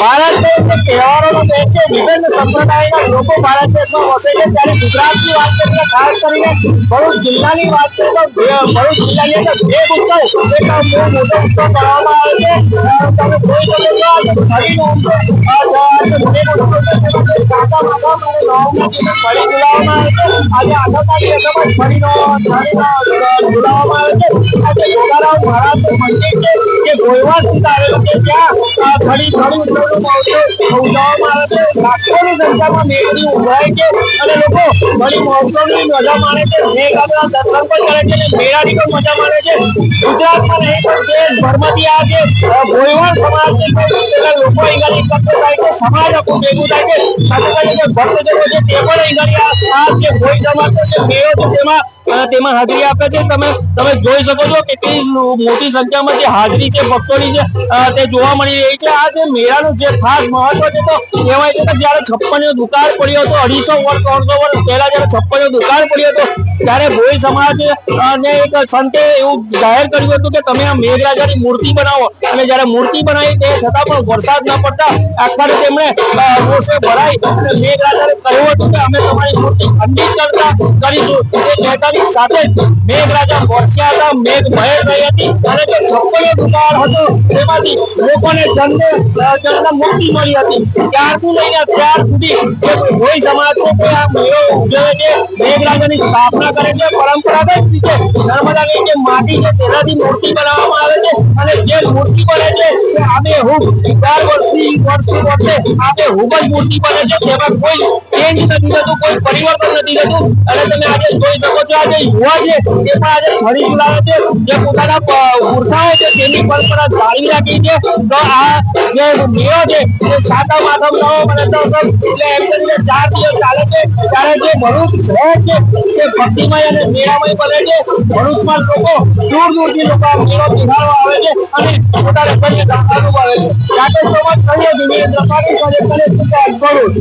ભારત દેશ તહેવારોનો દેશ છે વિભિન્ન સંપ્રદાયના લોકો ભારત દેશમાં વસે છે. ત્યારે ગુજરાતની વાત કરીએ ખાસ કરીને ભરૂચ જિલ્લાની વાત કરીએ તો ભરૂચ જિલ્લાની અંદર ભેગ ઉત્સવ, એક મોટો ઉત્સવ કરવામાં આવે છે. ગુજરાતમાં નહીં પણ દેશભરમાંથી આ જે ગોયવાણ સમાજ તેના લોકો અહીં એકત્ર થાય કે સમાજ આપણું ભેગું થાય કે સાથે સાથે જે ભક્તજનો છે તે પણ અહીં આ જે ગોય સમાજનો જે મેળો છે તેમાં તેમાં હાજરી આપે છે. તમે તમે જોઈ શકો છો કેટલી મોટી સંખ્યામાં જે હાજરી છે, ભક્તોની છે તે જોવા મળી રહી છે. આ જે મેળાનું જે ખાસ મહત્વ છે, તો કહેવાય છે કે જ્યારે છપ્પનનો દુકાળ પડ્યો હતો, અઢીસો વર્ષ, ત્રણસો વર્ષ પહેલા જ્યારે છપ્પનનો દુકાળ પડ્યો હતો, ત્યારે ભોઈ સમાજ અને એક સંતે એવું જાહેર કર્યું હતું કે તમે આ મેઘરાજાની મૂર્તિ બનાવો. અને જ્યારે મૂર્તિ બનાવી, તે છતાં પણ વરસાદ ન પડતા આખા તેમણે રોષે ભરાઈ. અને મેઘરાજાને કહ્યું હતું કે અમે તમારી મૂર્તિ ખંડિત કરતા કરીશું. એ કહેતાની સાથે મેઘરાજા વરસ્યા હતા મેઘ મહેર થઈ હતી. અને જે છપ્પનો દુકાળ હતો, તેમાંથી લોકોને જન્મ જન્મ મુક્તિ મળી હતી. ત્યારથી લઈને અત્યાર સુધી જે કોઈ સમાજ છે તે આ મેળો ઉજવે છે મેઘરાજાની સ્થાપના કરે છે, પરંપરાગત રીતે નર્મદાની જે માટી છે, તેનાથી મૂર્તિ બનાવવામાં આવે છે. અને જે મૂર્તિ બને છે, તે હૂબ દર વર્ષથી વર્ષથી, વર્ષે આબે હૂબ જ મૂર્તિ બને છે. તેમાં કોઈ મેળામય બને છે. ભરૂચમાં લોકો દૂર દૂરથી લોકો આ મેળો નિહાળવા આવે છે અને પોતાને ધન્ય અનુભવે છે.